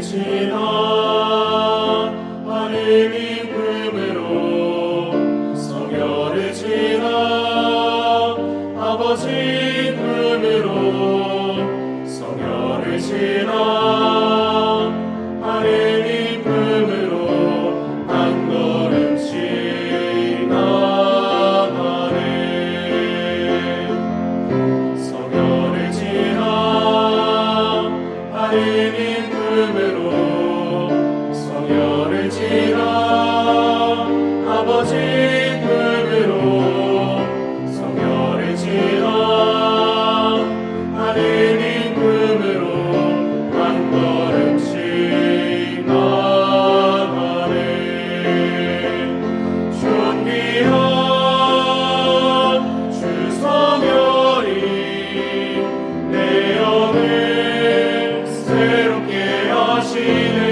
지나 하느님 품으로 성녀를 지나 아버지 품으로 성녀를 지나 하느님 품으로 한 걸음씩 나가네. 성녀를 지나 하느님 품으로 She